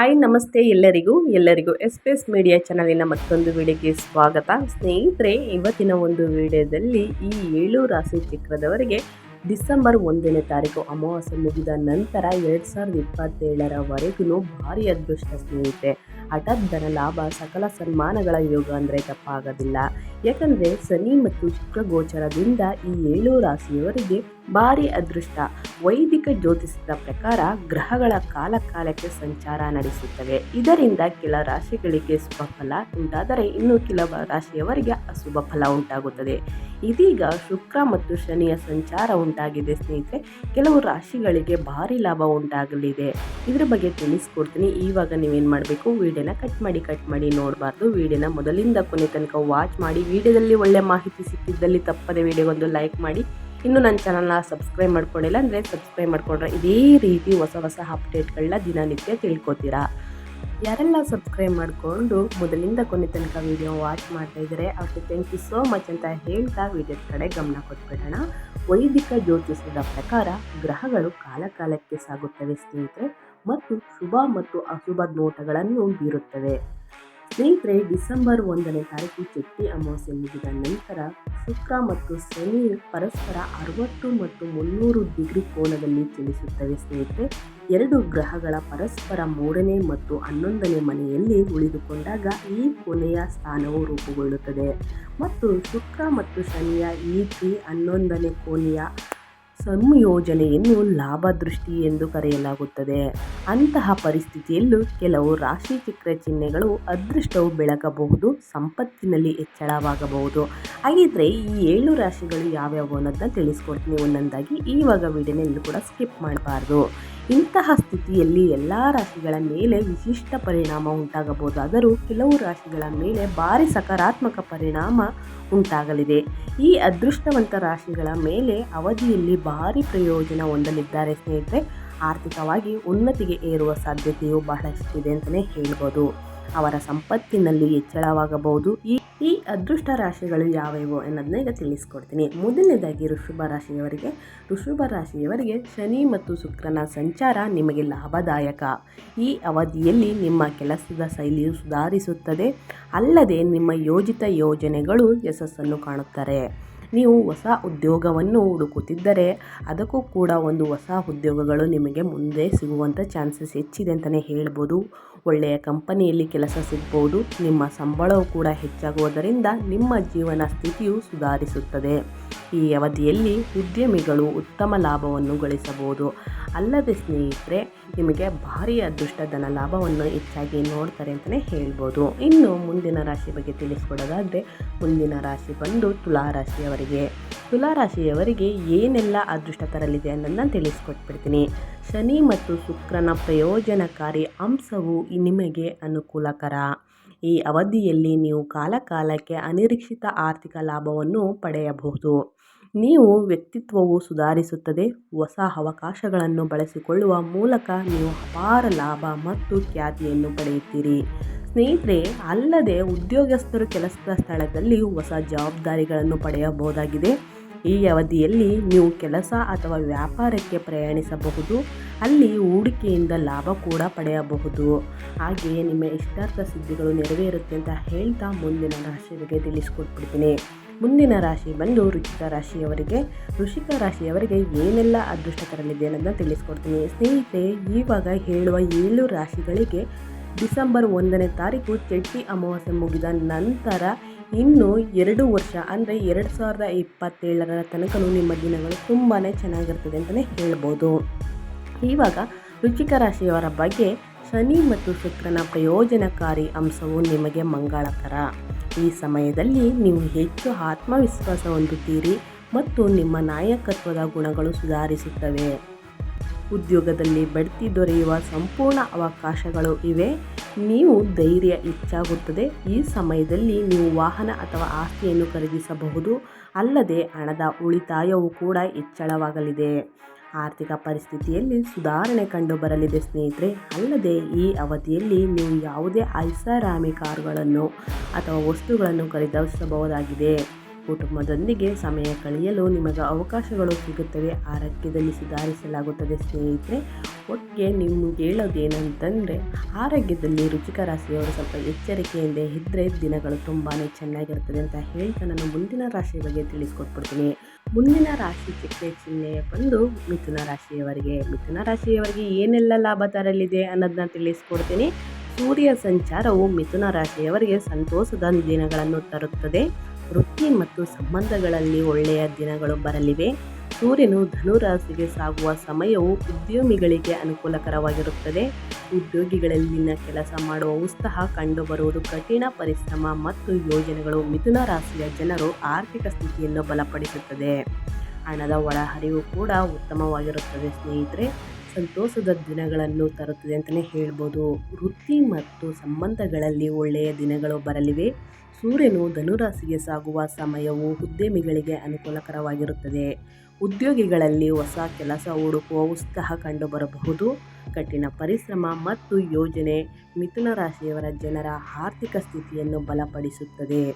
Hi ನಮಸ್ತೆ ಎಲ್ಲರಿಗೂ ಎಲ್ಲರಿಗೂ ಎಸ್ ಪಿ ಎಸ್ ಮೀಡಿಯಾ ಚಾನಲಿನ ಮತ್ತೊಂದು ವಿಡಿಯೋಗೆ ಸ್ವಾಗತ. ಸ್ನೇಹಿತರೆ, ಇವತ್ತಿನ ಒಂದು ವಿಡಿಯೋದಲ್ಲಿ ಈ ಏಳು ರಾಶಿ ಚಕ್ರದವರಿಗೆ ಡಿಸೆಂಬರ್ ಒಂದನೇ ತಾರೀಕು ಅಮಾವಾಸ್ಯೆ ಮುಗಿದ ನಂತರ ಎರಡು ಸಾವಿರದ ಇಪ್ಪತ್ತೇಳರವರೆಗೂ ಭಾರಿ ಅದೃಷ್ಟ ಸ್ನೇಹಿತರೆ. ಹಠಾತ್ ಧನ ಲಾಭ ಸಕಲ ಸನ್ಮಾನಗಳ ಯೋಗ ಅಂದರೆ ತಪ್ಪಾಗೋದಿಲ್ಲ. ಯಾಕಂದರೆ ಶನಿ ಮತ್ತು ಶುಕ್ರ ಗೋಚರದಿಂದ ಈ ಏಳು ರಾಶಿಯವರಿಗೆ ಭಾರಿ ಅದೃಷ್ಟ. ವೈದಿಕ ಜ್ಯೋತಿಷದ ಪ್ರಕಾರ ಗ್ರಹಗಳ ಕಾಲ ಕಾಲಕ್ಕೆ ಸಂಚಾರ ನಡೆಸುತ್ತವೆ. ಇದರಿಂದ ಕೆಲ ರಾಶಿಗಳಿಗೆ ಶುಭ ಫಲ ಉಂಟಾದರೆ ಇನ್ನು ಕೆಲವು ರಾಶಿಯವರಿಗೆ ಅಶುಭ ಫಲ ಉಂಟಾಗುತ್ತದೆ. ಇದೀಗ ಶುಕ್ರ ಮತ್ತು ಶನಿಯ ಸಂಚಾರ ಉಂಟಾಗಿದೆ ಸ್ನೇಹಿತರೆ. ಕೆಲವು ರಾಶಿಗಳಿಗೆ ಭಾರಿ ಲಾಭ ಉಂಟಾಗಲಿದೆ. ಇದರ ಬಗ್ಗೆ ತಿಳಿಸ್ಕೊಡ್ತೀನಿ. ಇವಾಗ ನೀವೇನು ಮಾಡಬೇಕು? ವಿಡಿಯೋನ ಕಟ್ ಮಾಡಿ ಕಟ್ ಮಾಡಿ ನೋಡಬಾರ್ದು. ವಿಡಿಯೋನ ಮೊದಲಿಂದ ಕೊನೆ ತನಕ ವಾಚ್ ಮಾಡಿ. ವಿಡಿಯೋದಲ್ಲಿ ಒಳ್ಳೆ ಮಾಹಿತಿ ಸಿಕ್ಕಿದ್ದಲ್ಲಿ ತಪ್ಪದೆ ವಿಡಿಯೋಗೊಂದು ಲೈಕ್ ಮಾಡಿ. ಇನ್ನು ನನ್ನ ಚಾನಲ್ನ ಸಬ್ಸ್ಕ್ರೈಬ್ ಮಾಡ್ಕೊಂಡಿಲ್ಲ ಅಂದರೆ ಸಬ್ಸ್ಕ್ರೈಬ್ ಮಾಡ್ಕೊಂಡ್ರೆ ಇದೇ ರೀತಿ ಹೊಸ ಹೊಸ ಅಪ್ಡೇಟ್ಗಳನ್ನ ದಿನನಿತ್ಯ ತಿಳ್ಕೊತೀರಾ? ಯಾರೆಲ್ಲ ಸಬ್ಸ್ಕ್ರೈಬ್ ಮಾಡಿಕೊಂಡು ಮೊದಲಿಂದ ಕೊನೆ ತನಕ ವಿಡಿಯೋ ವಾಚ್ ಮಾಡ್ತಾ ಇದ್ದಾರೆ, ಅವ್ರಿಗೆ ಥ್ಯಾಂಕ್ ಯು ಸೋ ಮಚ್ ಅಂತ ಹೇಳ್ತಾ ವಿಡಿಯೋದ ಕಡೆ ಗಮನ ಕೊಟ್ಬಿಡೋಣ. ವೈದಿಕ ಜ್ಯೋತಿಷದ ಪ್ರಕಾರ ಗ್ರಹಗಳು ಕಾಲಕಾಲಕ್ಕೆ ಸಾಗುತ್ತವೆ ಸ್ನೇಹಿತರೆ, ಮತ್ತು ಶುಭ ಮತ್ತು ಅಶುಭ ನೋಟಗಳನ್ನು ಬೀರುತ್ತವೆ. ಸ್ನೇಹಿತರೆ, ಡಿಸೆಂಬರ್ ಒಂದನೇ ತಾರೀಕು ಚಟ್ಟಿ ಅಮಾವಾಸ್ಯೆ ಮುಗಿದ ನಂತರ ಶುಕ್ರ ಮತ್ತು ಶನಿ ಪರಸ್ಪರ ಅರವತ್ತು ಮತ್ತು ಮುನ್ನೂರು ಡಿಗ್ರಿ ಕೋನದಲ್ಲಿ ಚಲಿಸುತ್ತವೆ ಸ್ನೇಹಿತರೆ. ಎರಡು ಗ್ರಹಗಳ ಪರಸ್ಪರ ಮೂರನೇ ಮತ್ತು ಹನ್ನೊಂದನೇ ಮನೆಯಲ್ಲಿ ಉಳಿದುಕೊಂಡಾಗ ಈ ಕೊನೆಯ ಸ್ಥಾನವು ರೂಪುಗೊಳ್ಳುತ್ತದೆ. ಮತ್ತು ಶುಕ್ರ ಮತ್ತು ಶನಿಯ ಈ ಹನ್ನೊಂದನೇ ಕೋನೆಯ ಸಂಯೋಜನೆಯನ್ನು ಲಾಭ ದೃಷ್ಟಿ ಎಂದು ಕರೆಯಲಾಗುತ್ತದೆ. ಅಂತಹ ಪರಿಸ್ಥಿತಿಯಲ್ಲೂ ಕೆಲವು ರಾಶಿ ಚಕ್ರ ಚಿಹ್ನೆಗಳು ಅದೃಷ್ಟವು ಬೆಳಗಬಹುದು ಸಂಪತ್ತಿನಲ್ಲಿ ಹೆಚ್ಚಳವಾಗಬಹುದು ಹಾಗಿದ್ರೆ ಈ ಏಳು ರಾಶಿಗಳು ಯಾವ್ಯಾವು ಅನ್ನೋದನ್ನ ತಿಳಿಸ್ಕೊಡ್ತೀನಿ. ಒಂದೊಂದಾಗಿ ಇವಾಗ ವಿಡಿಯೋನಲ್ಲಿ ಕೂಡ ಸ್ಕಿಪ್ ಮಾಡಬಾರ್ದು. ಇಂತಹ ಸ್ಥಿತಿಯಲ್ಲಿ ಎಲ್ಲ ರಾಶಿಗಳ ಮೇಲೆ ವಿಶಿಷ್ಟ ಪರಿಣಾಮ ಉಂಟಾಗಬಹುದಾದರೂ ಕೆಲವು ರಾಶಿಗಳ ಮೇಲೆ ಭಾರಿ ಸಕಾರಾತ್ಮಕ ಪರಿಣಾಮ ಉಂಟಾಗಲಿದೆ. ಈ ಅದೃಷ್ಟವಂತ ರಾಶಿಗಳ ಮೇಲೆ ಅವಧಿಯಲ್ಲಿ ಭಾರಿ ಪ್ರಯೋಜನ ಹೊಂದಲಿದ್ದಾರೆ ಸ್ನೇಹಿತರೆ. ಆರ್ಥಿಕವಾಗಿ ಉನ್ನತಿಗೆ ಏರುವ ಸಾಧ್ಯತೆಯು ಬಹಳಷ್ಟಿದೆ ಅಂತಲೇ ಹೇಳ್ಬೋದು. ಅವರ ಸಂಪತ್ತಿನಲ್ಲಿ ಹೆಚ್ಚಳವಾಗಬಹುದು. ಈ ಈ ಅದೃಷ್ಟ ರಾಶಿಗಳು ಯಾವ್ಯಾವು ಅನ್ನೋದನ್ನ ಈಗ ತಿಳಿಸ್ಕೊಡ್ತೀನಿ. ಮೊದಲನೇದಾಗಿ ಋಷಭ ರಾಶಿಯವರಿಗೆ ಋಷಭ ರಾಶಿಯವರಿಗೆ ಶನಿ ಮತ್ತು ಶುಕ್ರನ ಸಂಚಾರ ನಿಮಗೆ ಲಾಭದಾಯಕ. ಈ ಅವಧಿಯಲ್ಲಿ ನಿಮ್ಮ ಕೆಲಸದ ಶೈಲಿಯು ಸುಧಾರಿಸುತ್ತದೆ. ಅಲ್ಲದೆ ನಿಮ್ಮ ಯೋಜಿತ ಯೋಜನೆಗಳು ಯಶಸ್ಸನ್ನು ಕಾಣುತ್ತಾರೆ ನೀವು ಹೊಸ ಉದ್ಯೋಗವನ್ನು ಹುಡುಕುತ್ತಿದ್ದರೆ ಅದಕ್ಕೂ ಕೂಡ ಒಂದು ಹೊಸ ಉದ್ಯೋಗಗಳು ನಿಮಗೆ ಮುಂದೆ ಸಿಗುವಂಥ ಚಾನ್ಸಸ್ ಹೆಚ್ಚಿದೆ ಅಂತಲೇ ಹೇಳ್ಬೋದು. ಒಳ್ಳೆಯ ಕಂಪನಿಯಲ್ಲಿ ಕೆಲಸ ಸಿಗ್ಬೋದು, ನಿಮ್ಮ ಸಂಬಳವು ಕೂಡ ಹೆಚ್ಚಾಗುವುದರಿಂದ ನಿಮ್ಮ ಜೀವನ ಸ್ಥಿತಿಯು ಸುಧಾರಿಸುತ್ತದೆ. ಈ ಅವಧಿಯಲ್ಲಿ ಉದ್ಯಮಿಗಳು ಉತ್ತಮ ಲಾಭವನ್ನು ಗಳಿಸಬಹುದು. ಅಲ್ಲದೆ ಸ್ನೇಹಿತರೆ, ನಿಮಗೆ ಭಾರಿ ಅದೃಷ್ಟ ಧನ ಲಾಭವನ್ನು ಹೆಚ್ಚಾಗಿ ನೋಡ್ತಾರೆ ಅಂತಲೇ ಹೇಳ್ಬೋದು. ಇನ್ನು ಮುಂದಿನ ರಾಶಿ ಬಗ್ಗೆ ತಿಳಿಸ್ಕೊಡೋದಾದರೆ, ಮುಂದಿನ ರಾಶಿ ಬಂದು ತುಲಾ ರಾಶಿಯವರಿಗೆ ರಾಶಿಯವರಿಗೆ ಏನೆಲ್ಲ ಅದೃಷ್ಟ ತರಲಿದೆ ಅನ್ನೋದನ್ನ ತಿಳಿಸ್ಕೊಟ್ಬಿಡ್ತೀನಿ. ಶನಿ ಮತ್ತು ಶುಕ್ರನ ಪ್ರಯೋಜನಕಾರಿ ಅಂಶವು ನಿಮಗೆ ಅನುಕೂಲಕರ. ಈ ಅವಧಿಯಲ್ಲಿ ನೀವು ಕಾಲಕಾಲಕ್ಕೆ ಅನಿರೀಕ್ಷಿತ ಆರ್ಥಿಕ ಲಾಭವನ್ನು ಪಡೆಯಬಹುದು. ನೀವು ವ್ಯಕ್ತಿತ್ವವು ಸುಧಾರಿಸುತ್ತದೆ, ಹೊಸ ಅವಕಾಶಗಳನ್ನು ಬಳಸಿಕೊಳ್ಳುವ ಮೂಲಕ ನೀವು ಅಪಾರ ಲಾಭ ಮತ್ತು ಖ್ಯಾತಿಯನ್ನು ಪಡೆಯುತ್ತೀರಿ. ಸ್ನೇಹಿತರೆ, ಅಲ್ಲದೆ ಉದ್ಯೋಗಸ್ಥರು ಕೆಲಸದ ಸ್ಥಳದಲ್ಲಿ ಹೊಸ ಜವಾಬ್ದಾರಿಗಳನ್ನು ಪಡೆಯಬಹುದಾಗಿದೆ. ಈ ಅವಧಿಯಲ್ಲಿ ನೀವು ಕೆಲಸ ಅಥವಾ ವ್ಯಾಪಾರಕ್ಕೆ ಪ್ರಯಾಣಿಸಬಹುದು. ಅಲ್ಲಿ ಹೂಡಿಕೆಯಿಂದ ಲಾಭ ಕೂಡ ಪಡೆಯಬಹುದು. ಹಾಗೆಯೇ ನಿಮ್ಮ ಇಷ್ಟಾರ್ಥ ಸಿದ್ಧಿಗಳು ನೆರವೇರುತ್ತೆ ಅಂತ ಹೇಳ್ತಾ ಮುಂದಿನ ರಾಶಿ ಬಗ್ಗೆ ತಿಳಿಸ್ಕೊಟ್ಬಿಡ್ತೀನಿ. ಮುಂದಿನ ರಾಶಿ ಬಂದು ರುಚಿಕ ರಾಶಿಯವರಿಗೆ ಋಷಿಕ ರಾಶಿಯವರಿಗೆ ಏನೆಲ್ಲ ಅದೃಷ್ಟ ತರಲಿದೆ ಅನ್ನೋದನ್ನ ತಿಳಿಸ್ಕೊಡ್ತೀನಿ. ಸ್ನೇಹಿತರೆ, ಇವಾಗ ಹೇಳುವ ಏಳು ರಾಶಿಗಳಿಗೆ ಡಿಸೆಂಬರ್ ಒಂದನೇ ತಾರೀಕು ಚಟ್ಟಿ ಅಮಾವಾಸ್ಯೆ ಮುಗಿದ ನಂತರ ಇನ್ನು ಎರಡು ವರ್ಷ, ಅಂದರೆ ಎರಡು ಸಾವಿರದ ಇಪ್ಪತ್ತೇಳರ ತನಕ ನಿಮ್ಮ ದಿನಗಳು ತುಂಬಾ ಚೆನ್ನಾಗಿರ್ತದೆ ಅಂತಲೇ ಹೇಳ್ಬೋದು. ಇವಾಗ ರುಚಿಕ ರಾಶಿಯವರ ಬಗ್ಗೆ ಶನಿ ಮತ್ತು ಶುಕ್ರನ ಪ್ರಯೋಜನಕಾರಿ ಅಂಶವು ನಿಮಗೆ ಮಂಗಳಕರ. ಈ ಸಮಯದಲ್ಲಿ ನೀವು ಹೆಚ್ಚು ಆತ್ಮವಿಶ್ವಾಸ ಹೊಂದುತ್ತೀರಿ ಮತ್ತು ನಿಮ್ಮ ನಾಯಕತ್ವದ ಗುಣಗಳು ಸುಧಾರಿಸುತ್ತವೆ. ಉದ್ಯೋಗದಲ್ಲಿ ಬಡ್ತಿ ದೊರೆಯುವ ಸಂಪೂರ್ಣ ಅವಕಾಶಗಳು ಇವೆ. ನೀವು ಧೈರ್ಯ ಹೆಚ್ಚಾಗುತ್ತದೆ. ಈ ಸಮಯದಲ್ಲಿ ನೀವು ವಾಹನ ಅಥವಾ ಆಸ್ತಿಯನ್ನು ಖರೀದಿಸಬಹುದು. ಅಲ್ಲದೆ ಹಣದ ಉಳಿತಾಯವು ಕೂಡ ಹೆಚ್ಚಳವಾಗಲಿದೆ. ಆರ್ಥಿಕ ಪರಿಸ್ಥಿತಿಯಲ್ಲಿ ಸುಧಾರಣೆ ಕಂಡು ಬರಲಿದೆ ಸ್ನೇಹಿತರೆ. ಅಲ್ಲದೆ ಈ ಅವಧಿಯಲ್ಲಿ ನೀವು ಯಾವುದೇ ಐಷಾರಾಮಿ ಕಾರುಗಳನ್ನು ಅಥವಾ ವಸ್ತುಗಳನ್ನು ಖರೀದಿಸಬಹುದಾಗಿದೆ. ಕುಟುಂಬದೊಂದಿಗೆ ಸಮಯ ಕಳೆಯಲು ನಿಮಗೆ ಅವಕಾಶಗಳು ಸಿಗುತ್ತವೆ. ಆರೋಗ್ಯದಲ್ಲಿ ಸುಧಾರಿಸಲಾಗುತ್ತದೆ. ಸ್ನೇಹಿತರೆ, ಒಟ್ಟಿಗೆ ನಿಮ್ಗೆ ಹೇಳೋದೇನಂತಂದರೆ, ಆರೋಗ್ಯದಲ್ಲಿ ರುಚಿಕ ರಾಶಿಯವರು ಸ್ವಲ್ಪ ಎಚ್ಚರಿಕೆಯಿಂದ ಇದ್ದರೆ ದಿನಗಳು ತುಂಬಾ ಚೆನ್ನಾಗಿರ್ತದೆ ಅಂತ ಹೇಳ್ತಾ ನಾನು ಮುಂದಿನ ರಾಶಿ ಬಗ್ಗೆ ತಿಳಿಸ್ಕೊಟ್ಬಿಡ್ತೀನಿ. ಮುಂದಿನ ರಾಶಿ ಚಿಕ್ಕ ಚಿಹ್ನೆ ಬಂದು ಮಿಥುನ ರಾಶಿಯವರಿಗೆ. ಮಿಥುನ ರಾಶಿಯವರಿಗೆ ಏನೆಲ್ಲ ಲಾಭ ತರಲಿದೆ ಅನ್ನೋದನ್ನ ತಿಳಿಸ್ಕೊಡ್ತೀನಿ. ಸೂರ್ಯ ಸಂಚಾರವು ಮಿಥುನ ರಾಶಿಯವರಿಗೆ ಸಂತೋಷದ ದಿನಗಳನ್ನು ತರುತ್ತದೆ. ವೃತ್ತಿ ಮತ್ತು ಸಂಬಂಧಗಳಲ್ಲಿ ಒಳ್ಳೆಯ ದಿನಗಳು ಬರಲಿವೆ. ಸೂರ್ಯನು ಧನುರಾಶಿಗೆ ಸಾಗುವ ಸಮಯವು ಉದ್ಯಮಿಗಳಿಗೆ ಅನುಕೂಲಕರವಾಗಿರುತ್ತದೆ. ಉದ್ಯೋಗಿಗಳಲ್ಲಿನ ಕೆಲಸ ಮಾಡುವ ಉತ್ಸಾಹ ಕಂಡುಬರುವುದು ಕಠಿಣ ಪರಿಶ್ರಮ ಮತ್ತು ಯೋಜನೆಗಳು ಮಿಥುನ ರಾಶಿಯ ಜನರು ಆರ್ಥಿಕ ಸ್ಥಿತಿಯನ್ನು ಬಲಪಡಿಸುತ್ತದೆ. ಹಣದ ಒಳಹರಿವು ಕೂಡ ಉತ್ತಮವಾಗಿರುತ್ತದೆ ಸ್ನೇಹಿತರೆ. ಸಂತೋಷದ ದಿನಗಳನ್ನು ತರುತ್ತದೆ ಅಂತಲೇ ಹೇಳ್ಬೋದು. ವೃತ್ತಿ ಮತ್ತು ಸಂಬಂಧಗಳಲ್ಲಿ ಒಳ್ಳೆಯ ದಿನಗಳು ಬರಲಿವೆ. ಸೂರ್ಯನು ಧನುರಾಶಿಗೆ ಸಾಗುವ ಸಮಯವು ಉದ್ಯಮಿಗಳಿಗೆ ಅನುಕೂಲಕರವಾಗಿರುತ್ತದೆ. ಉದ್ಯೋಗಿಗಳಲ್ಲಿ ಹೊಸ ಕೆಲಸ ಹುಡುಕುವ ಉತ್ಸಾಹ ಕಂಡುಬರಬಹುದು. ಕಠಿಣ ಪರಿಶ್ರಮ ಮತ್ತು ಯೋಜನೆ ಮಿಥುನ ರಾಶಿಯವರ ಜನರ ಆರ್ಥಿಕ ಸ್ಥಿತಿಯನ್ನು ಬಲಪಡಿಸುತ್ತದೆ.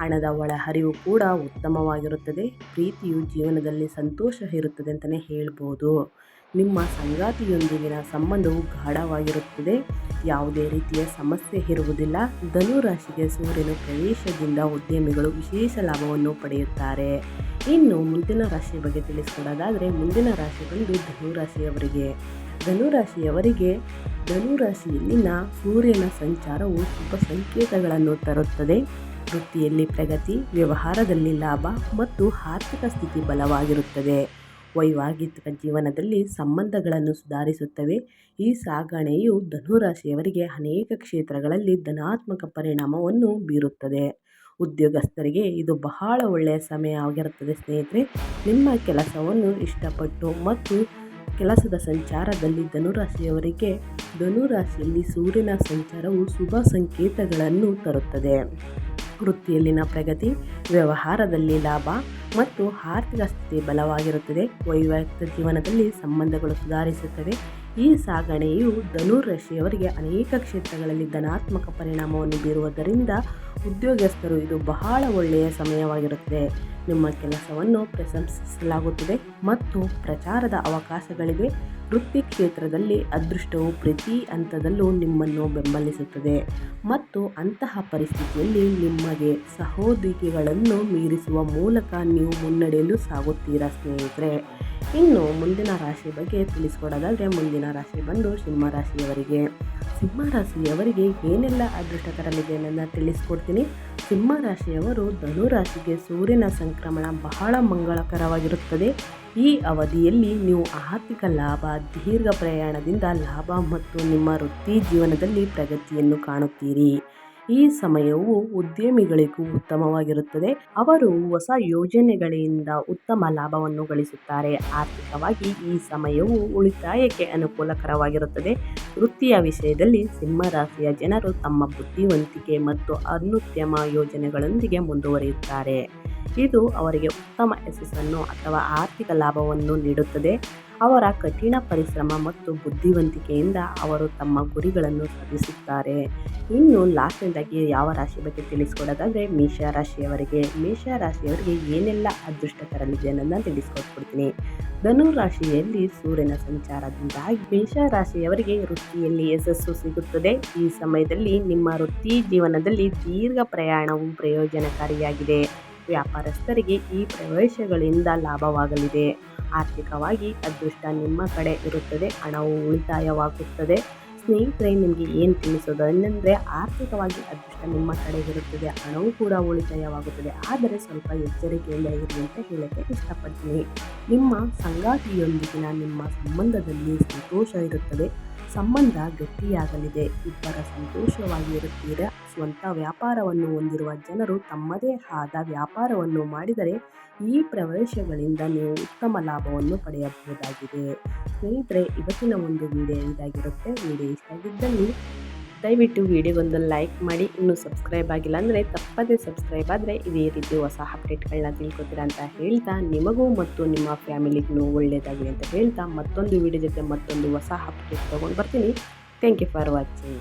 ಹಣದ ಒಳಹರಿವು ಕೂಡ ಉತ್ತಮವಾಗಿರುತ್ತದೆ. ಪ್ರೀತಿಯು ಜೀವನದಲ್ಲಿ ಸಂತೋಷ ಇರುತ್ತದೆ ಅಂತಲೇ ಹೇಳ್ಬೋದು. ನಿಮ್ಮ ಸಂಗಾತಿಯೊಂದಿಗಿನ ಸಂಬಂಧವು ಗಾಢವಾಗಿರುತ್ತದೆ. ಯಾವುದೇ ರೀತಿಯ ಸಮಸ್ಯೆ ಇರುವುದಿಲ್ಲ. ಧನುರಾಶಿಗೆ ಸೂರ್ಯನ ಪ್ರವೇಶದಿಂದ ಉದ್ಯಮಿಗಳು ವಿಶೇಷ ಲಾಭವನ್ನು ಪಡೆಯುತ್ತಾರೆ. ಇನ್ನು ಮುಂದಿನ ರಾಶಿ ಬಗ್ಗೆ ತಿಳಿಸಿಕೊಡೋದಾದರೆ, ಮುಂದಿನ ರಾಶಿ ಬಂದು ಧನುರಾಶಿಯವರಿಗೆ. ಧನುರಾಶಿಯವರಿಗೆ ಧನುರಾಶಿಯಲ್ಲಿನ ಸೂರ್ಯನ ಸಂಚಾರವು ಶುಭ ಸಂಕೇತಗಳನ್ನು ತರುತ್ತದೆ. ವೃತ್ತಿಯಲ್ಲಿ ಪ್ರಗತಿ, ವ್ಯವಹಾರದಲ್ಲಿ ಲಾಭ ಮತ್ತು ಆರ್ಥಿಕ ಸ್ಥಿತಿ ಬಲವಾಗಿರುತ್ತದೆ. ವೈವಾಹಿಕ ಜೀವನದಲ್ಲಿ ಸಂಬಂಧಗಳನ್ನು ಸುಧಾರಿಸುತ್ತವೆ. ಈ ಸಾಗಣೆಯು ಧನುರಾಶಿಯವರಿಗೆ ಅನೇಕ ಕ್ಷೇತ್ರಗಳಲ್ಲಿ ಧನಾತ್ಮಕ ಪರಿಣಾಮವನ್ನು ಬೀರುತ್ತದೆ. ಉದ್ಯೋಗಸ್ಥರಿಗೆ ಇದು ಬಹಳ ಒಳ್ಳೆಯ ಸಮಯ ಆಗಿರುತ್ತದೆ ಸ್ನೇಹಿತರೆ. ನಿಮ್ಮ ಕೆಲಸವನ್ನು ಇಷ್ಟಪಟ್ಟು ಮತ್ತು ಕೆಲಸದ ಸಂಚಾರದಲ್ಲಿ ಧನುರಾಶಿಯವರಿಗೆ ಧನುರಾಶಿಯಲ್ಲಿ ಸೂರ್ಯನ ಸಂಚಾರವು ಶುಭ ಸಂಕೇತಗಳನ್ನು ತರುತ್ತದೆ. ವೃತ್ತಿಯಲ್ಲಿನ ಪ್ರಗತಿ, ವ್ಯವಹಾರದಲ್ಲಿ ಲಾಭ ಮತ್ತು ಆರ್ಥಿಕ ಸ್ಥಿತಿ ಬಲವಾಗಿರುತ್ತದೆ. ವೈವಾಹಿಕ ಜೀವನದಲ್ಲಿ ಸಂಬಂಧಗಳು ಸುಧಾರಿಸುತ್ತವೆ. ಈ ಸಾಗಣೆಯು ಧನುರಾಶಿಯವರಿಗೆ ಅನೇಕ ಕ್ಷೇತ್ರಗಳಲ್ಲಿ ಧನಾತ್ಮಕ ಪರಿಣಾಮವನ್ನು ಬೀರುವುದರಿಂದ ಉದ್ಯೋಗಸ್ಥರು ಇದು ಬಹಳ ಒಳ್ಳೆಯ ಸಮಯವಾಗಿರುತ್ತದೆ. ನಿಮ್ಮ ಕೆಲಸವನ್ನು ಪ್ರಶಂಸಿಸಲಾಗುತ್ತದೆ ಮತ್ತು ಪ್ರಚಾರದ ಅವಕಾಶಗಳಿವೆ. ವೃತ್ತಿ ಕ್ಷೇತ್ರದಲ್ಲಿ ಅದೃಷ್ಟವು ಪ್ರತಿ ಹಂತದಲ್ಲೂ ನಿಮ್ಮನ್ನು ಬೆಂಬಲಿಸುತ್ತದೆ ಮತ್ತು ಅಂತಹ ಪರಿಸ್ಥಿತಿಯಲ್ಲಿ ನಿಮಗೆ ಸಹೋದ್ಯೋಗಿಗಳನ್ನು ಮೀರಿಸುವ ಮೂಲಕ ನೀವು ಮುನ್ನಡೆಯಲು ಸಾಗುತ್ತೀರಾ ಸ್ನೇಹಿತರೆ? ಇನ್ನು ಮುಂದಿನ ರಾಶಿ ಬಗ್ಗೆ ತಿಳಿಸಿಕೊಡೋದಾದರೆ ಮುಂದಿನ ರಾಶಿ ಬಂದು ಸಿಂಹರಾಶಿಯವರಿಗೆ ಸಿಂಹರಾಶಿಯವರಿಗೆ ಏನೆಲ್ಲ ಅದೃಷ್ಟ ತರಲಿದೆ ತಿಳಿಸ್ಕೊಡ್ತೀನಿ. ಸಿಂಹರಾಶಿಯವರು ಧನುರಾಶಿಗೆ ಸೂರ್ಯನ ಸಂಕ್ರಮಣ ಬಹಳ ಮಂಗಳಕರವಾಗಿರುತ್ತದೆ. ಈ ಅವಧಿಯಲ್ಲಿ ನೀವು ಆರ್ಥಿಕ ಲಾಭ, ದೀರ್ಘ ಪ್ರಯಾಣದಿಂದ ಲಾಭ ಮತ್ತು ನಿಮ್ಮ ವೃತ್ತಿ ಜೀವನದಲ್ಲಿ ಪ್ರಗತಿಯನ್ನು ಕಾಣುತ್ತೀರಿ. ಈ ಸಮಯವು ಉದ್ಯಮಿಗಳಿಗೂ ಉತ್ತಮವಾಗಿರುತ್ತದೆ. ಅವರು ಹೊಸ ಯೋಜನೆಗಳಿಂದ ಉತ್ತಮ ಲಾಭವನ್ನು ಗಳಿಸುತ್ತಾರೆ. ಆರ್ಥಿಕವಾಗಿ ಈ ಸಮಯವು ಉಳಿತಾಯಕ್ಕೆ ಅನುಕೂಲಕರವಾಗಿರುತ್ತದೆ. ವೃತ್ತಿಯ ವಿಷಯದಲ್ಲಿ ಸಿಂಹರಾಶಿಯ ಜನರು ತಮ್ಮ ಬುದ್ಧಿವಂತಿಕೆ ಮತ್ತು ಅನುತ್ಯಮ ಯೋಜನೆಗಳೊಂದಿಗೆ ಮುಂದುವರಿಯುತ್ತಾರೆ. ಇದು ಅವರಿಗೆ ಉತ್ತಮ ಯಶಸ್ಸನ್ನು ಅಥವಾ ಆರ್ಥಿಕ ಲಾಭವನ್ನು ನೀಡುತ್ತದೆ. ಅವರ ಕಠಿಣ ಪರಿಶ್ರಮ ಮತ್ತು ಬುದ್ಧಿವಂತಿಕೆಯಿಂದ ಅವರು ತಮ್ಮ ಗುರಿಗಳನ್ನು ಸಾಧಿಸುತ್ತಾರೆ. ಇನ್ನು ಲಾಸ್ಟ್ನೇದಾಗಿ ಯಾವ ರಾಶಿ ಬಗ್ಗೆ ತಿಳಿಸ್ಕೊಡೋದಾದರೆ ಮೇಷ ರಾಶಿಯವರಿಗೆ. ಮೇಷ ರಾಶಿಯವರಿಗೆ ಏನೆಲ್ಲ ಅದೃಷ್ಟ ತರಲಿದೆ ಅನ್ನೋದನ್ನ ತಿಳಿಸ್ಕೊಟ್ಬಿಡ್ತೀನಿ. ಧನು ರಾಶಿಯಲ್ಲಿ ಸೂರ್ಯನ ಸಂಚಾರದಿಂದಾಗಿ ಮೇಷ ರಾಶಿಯವರಿಗೆ ವೃತ್ತಿಯಲ್ಲಿ ಯಶಸ್ಸು ಸಿಗುತ್ತದೆ. ಈ ಸಮಯದಲ್ಲಿ ನಿಮ್ಮ ವೃತ್ತಿ ಜೀವನದಲ್ಲಿ ದೀರ್ಘ ಪ್ರಯಾಣವು ಪ್ರಯೋಜನಕಾರಿಯಾಗಿದೆ. ವ್ಯಾಪಾರಸ್ಥರಿಗೆ ಈ ಪ್ರವೇಶಗಳಿಂದ ಲಾಭವಾಗಲಿದೆ. ಆರ್ಥಿಕವಾಗಿ ಅದೃಷ್ಟ ನಿಮ್ಮ ಕಡೆ ಇರುತ್ತದೆ, ಹಣವು ಉಳಿತಾಯವಾಗುತ್ತದೆ. ಸ್ನೇಹಿತರೆ, ನಿಮಗೆ ಏನು ತಿಳಿಸೋದು? ಏನಂದರೆ, ಆರ್ಥಿಕವಾಗಿ ಅದೃಷ್ಟ ನಿಮ್ಮ ಕಡೆ ಇರುತ್ತದೆ, ಹಣವು ಕೂಡ ಉಳಿತಾಯವಾಗುತ್ತದೆ. ಆದರೆ ಸ್ವಲ್ಪ ಎಚ್ಚರಿಕೆಯಿಂದ ಇರಿ ಅಂತ ಹೇಳೋಕ್ಕೆ ಇಷ್ಟಪಡ್ತೀನಿ. ನಿಮ್ಮ ಸಂಗಾತಿಯೊಂದಿಗಿನ ನಿಮ್ಮ ಸಂಬಂಧದಲ್ಲಿ ಸಂತೋಷ ಇರುತ್ತದೆ. ಸಂಬಂಧ ಗಟ್ಟಿಯಾಗಲಿದೆ. ಇಬ್ಬರ ಸಂತೋಷವಾಗಿ ಇರುತ್ತೀರ? ಸ್ವಂತ ವ್ಯಾಪಾರವನ್ನು ಹೊಂದಿರುವ ಜನರು ತಮ್ಮದೇ ಆದ ವ್ಯಾಪಾರವನ್ನು ಮಾಡಿದರೆ ಈ ಪ್ರವೇಶಗಳಿಂದ ನೀವು ಉತ್ತಮ ಲಾಭವನ್ನು ಪಡೆಯಬಹುದಾಗಿದೆ. ಸ್ನೇಹಿತರೆ, ಇವತ್ತಿನ ಒಂದು ವಿಡಿಯೋ ಇದಾಗಿರುತ್ತೆ. ವಿಡಿಯೋ ಇಷ್ಟ ಆಗಿದ್ದಲ್ಲಿ ದಯವಿಟ್ಟು ವಿಡಿಯೋಗೊಂದು ಲೈಕ್ ಮಾಡಿ. ಇನ್ನೂ ಸಬ್ಸ್ಕ್ರೈಬ್ ಆಗಿಲ್ಲ ಅಂದರೆ ತಪ್ಪದೇ ಸಬ್ಸ್ಕ್ರೈಬ್ ಆದರೆ ಇದೇ ರೀತಿ ಹೊಸ ಅಪ್ಡೇಟ್ಗಳನ್ನ ತಿಳ್ಕೊತೀರಾ ಅಂತ ಹೇಳ್ತಾ ನಿಮಗೂ ಮತ್ತು ನಿಮ್ಮ ಫ್ಯಾಮಿಲಿಗೂ ಒಳ್ಳೆಯದಾಗಲಿ ಅಂತ ಹೇಳ್ತಾ ಮತ್ತೊಂದು ವಿಡಿಯೋ ಜೊತೆ ಮತ್ತೊಂದು ಹೊಸ ಅಪ್ಡೇಟ್ ತೊಗೊಂಡು ಬರ್ತೀನಿ. Thank you for watching